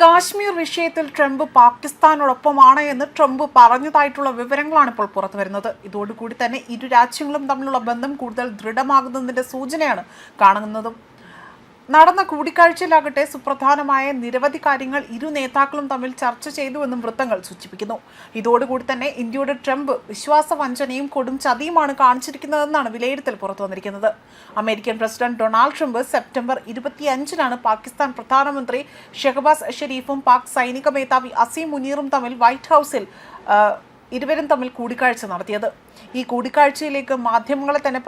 കാശ്മീർ വിഷയത്തിൽ ട്രംപ് പാകിസ്ഥാനോടൊപ്പമാണ് എന്ന് ട്രംപ് പറഞ്ഞതായിട്ടുള്ള വിവരങ്ങളാണ് ഇപ്പോൾ പുറത്തു വരുന്നത്. ഇതോടുകൂടി തന്നെ ഇരു രാജ്യങ്ങളും തമ്മിലുള്ള ബന്ധം കൂടുതൽ ദൃഢമാകുന്നതിന്റെ സൂചനയാണ് കാണുന്നതും. നടന്ന കൂടിക്കാഴ്ചയിലാകട്ടെ സുപ്രധാനമായ നിരവധി കാര്യങ്ങൾ ഇരു നേതാക്കളും തമ്മിൽ ചർച്ച ചെയ്തുവെന്നും വൃത്തങ്ങൾ സൂചിപ്പിക്കുന്നു. ഇതോടുകൂടി തന്നെ ഇന്ത്യയുടെ ട്രംപ് വിശ്വാസ വഞ്ചനയും കൊടും ചതിയുമാണ് കാണിച്ചിരിക്കുന്നതെന്നാണ് വിലയിരുത്തൽ പുറത്തു വന്നിരിക്കുന്നത്. American president Donald Trump September ഇരുപത്തിയഞ്ചിനാണ് Pakistan പ്രധാനമന്ത്രി ഷെഹബാസ് ഷെരീഫും പാക് സൈനിക മേധാവി അസീം മുനീറും തമ്മിൽ വൈറ്റ് ഹൗസിൽ ഇരുവരും തമ്മിൽ കൂടിക്കാഴ്ച നടത്തിയത്. ഈ കൂടിക്കാഴ്ചയിലേക്ക് മാധ്യമങ്ങളെ തന്നെ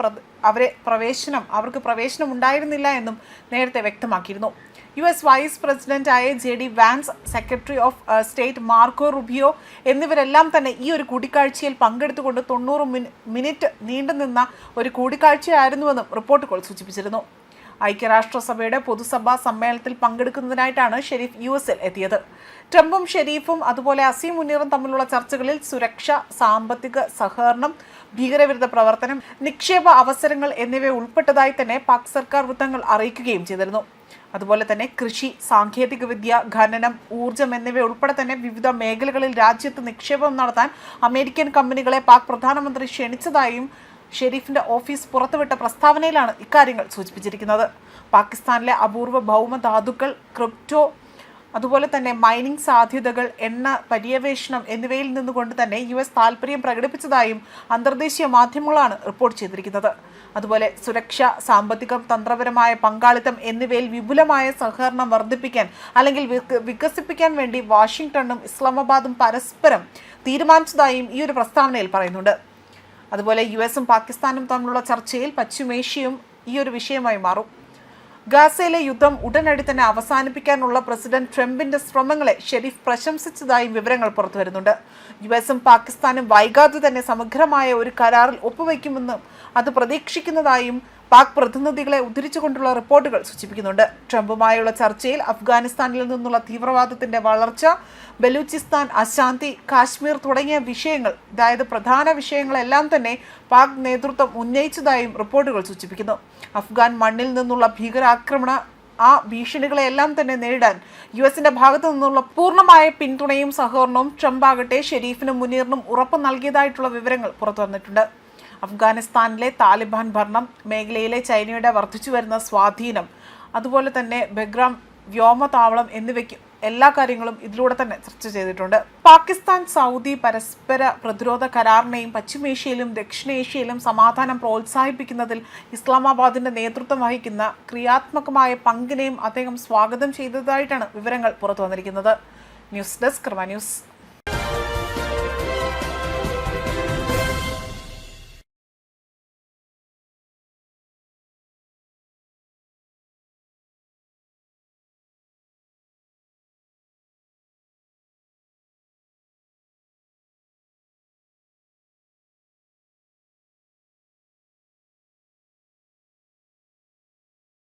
അവരെ പ്രവേശനം അവർക്ക് പ്രവേശനം ഉണ്ടായിരുന്നില്ല എന്നും നേരത്തെ വ്യക്തമാക്കിയിരുന്നു. യു എസ് വൈസ് പ്രസിഡന്റായ J D Vance secretary of state Marco Rubio എന്നിവരെല്ലാം തന്നെ ഈ ഒരു കൂടിക്കാഴ്ചയിൽ പങ്കെടുത്തുകൊണ്ട് തൊണ്ണൂറ് മിനി- മിനിറ്റ് നീണ്ടുനിന്ന ഒരു കൂടിക്കാഴ്ചയായിരുന്നുവെന്നും റിപ്പോർട്ടുകൾ സൂചിപ്പിച്ചിരുന്നു. ഐക്യരാഷ്ട്രസഭയുടെ പൊതുസഭാ സമ്മേളനത്തിൽ പങ്കെടുക്കുന്നതിനായിട്ടാണ് ഷെരീഫ് യു എസിൽ എത്തിയത്. ട്രംപും ഷെരീഫും അതുപോലെ അസീം മുനീറും തമ്മിലുള്ള ചർച്ചകളിൽ സുരക്ഷ സാമ്പത്തിക സഹകരണം ഭീകരവിരുദ്ധ പ്രവർത്തനം നിക്ഷേപ അവസരങ്ങൾ എന്നിവ ഉൾപ്പെട്ടതായി തന്നെ പാക് സർക്കാർ വൃത്തങ്ങൾ അറിയിക്കുകയും ചെയ്തിരുന്നു. അതുപോലെ തന്നെ കൃഷി സാങ്കേതികവിദ്യ ഖനനം ഊർജം എന്നിവ ഉൾപ്പെടെ തന്നെ വിവിധ മേഖലകളിൽ രാജ്യത്ത് നിക്ഷേപം നടത്താൻ അമേരിക്കൻ കമ്പനികളെ പാക് പ്രധാനമന്ത്രി ക്ഷണിച്ചതായും ഷെരീഫിന്റെ ഓഫീസ് പുറത്തുവിട്ട പ്രസ്താവനയിലാണ് ഇക്കാര്യങ്ങൾ സൂചിപ്പിച്ചിരിക്കുന്നത്. പാകിസ്ഥാനിലെ അപൂർവ ഭൗമധാതുക്കൾ ക്രിപ്റ്റോ അതുപോലെ തന്നെ മൈനിങ് സാധ്യതകൾ എണ്ണ പര്യവേഷണം എന്നിവയിൽ നിന്നുകൊണ്ട് തന്നെ യു എസ് താൽപ്പര്യം പ്രകടിപ്പിച്ചതായും അന്തർദേശീയ മാധ്യമങ്ങളാണ് റിപ്പോർട്ട് ചെയ്തിരിക്കുന്നത്. അതുപോലെ സുരക്ഷ സാമ്പത്തികം തന്ത്രപരമായ പങ്കാളിത്തം എന്നിവയിൽ വിപുലമായ സഹകരണം വർദ്ധിപ്പിക്കാൻ അല്ലെങ്കിൽ വികസിപ്പിക്കാൻ വേണ്ടി വാഷിംഗ്ടണും ഇസ്ലാമാബാദും പരസ്പരം തീരുമാനിച്ചതായും ഈ ഒരു പ്രസ്താവനയിൽ പറയുന്നുണ്ട്. അതുപോലെ യു എസും പാകിസ്ഥാനും തമ്മിലുള്ള ചർച്ചയിൽ പശ്ചിമേഷ്യയും ഈ ഒരു വിഷയമായി മാറും. ഗാസയിലെ യുദ്ധം ഉടനടി തന്നെ അവസാനിപ്പിക്കാനുള്ള പ്രസിഡന്റ് ട്രംപിന്റെ ശ്രമങ്ങളെ ഷെരീഫ് പ്രശംസിച്ചതായും വിവരങ്ങൾ പുറത്തുവരുന്നുണ്ട് യു എസും പാകിസ്ഥാനും വൈകാതെ തന്നെ സമഗ്രമായ ഒരു കരാറിൽ ഒപ്പുവയ്ക്കുമെന്നും അത് പ്രതീക്ഷിക്കുന്നതായും പാക് പ്രതിനിധികളെ ഉദ്ധരിച്ചുകൊണ്ടുള്ള റിപ്പോർട്ടുകൾ സൂചിപ്പിക്കുന്നുണ്ട്. ട്രംപുമായുള്ള ചർച്ചയിൽ അഫ്ഗാനിസ്ഥാനിൽ നിന്നുള്ള തീവ്രവാദത്തിന്റെ വളർച്ച ബലൂചിസ്ഥാൻ അശാന്തി കാശ്മീർ തുടങ്ങിയ വിഷയങ്ങൾ അതായത് പ്രധാന വിഷയങ്ങളെല്ലാം തന്നെ പാക് നേതൃത്വം ഉന്നയിച്ചതായും റിപ്പോർട്ടുകൾ സൂചിപ്പിക്കുന്നു. അഫ്ഗാൻ മണ്ണിൽ നിന്നുള്ള ഭീകരാക്രമണ ആ ഭീഷണികളെല്ലാം തന്നെ നേരിടാൻ യു എസിന്റെ ഭാഗത്തു നിന്നുള്ള പൂർണമായ പിന്തുണയും സഹകരണവും ട്രംപ് ആകട്ടെ ഷെരീഫിനും മുനീറിനും ഉറപ്പ് നൽകിയതായിട്ടുള്ള വിവരങ്ങൾ പുറത്തു വന്നിട്ടുണ്ട് അഫ്ഗാനിസ്ഥാനിലെ താലിബാൻ ഭരണം മേഖലയിലെ ചൈനയുടെ വർദ്ധിച്ചു വരുന്ന സ്വാധീനം അതുപോലെ തന്നെ ബഗ്രാം വ്യോമതാവളം എന്നിവയ്ക്ക് എല്ലാ കാര്യങ്ങളും ഇതിലൂടെ തന്നെ ചർച്ച ചെയ്തിട്ടുണ്ട്. പാകിസ്ഥാൻ സൗദി പരസ്പര പ്രതിരോധ കരാറിനെയും പശ്ചിമേഷ്യയിലും ദക്ഷിണേഷ്യയിലും സമാധാനം പ്രോത്സാഹിപ്പിക്കുന്നതിൽ ഇസ്ലാമാബാദിന്റെ നേതൃത്വം വഹിക്കുന്ന ക്രിയാത്മകമായ പങ്കിനെയും അദ്ദേഹം സ്വാഗതം ചെയ്തതായിട്ടാണ് വിവരങ്ങൾ പുറത്തു വന്നിരിക്കുന്നത് ന്യൂസ് ഡെസ്ക് ക്രമ ന്യൂസ്.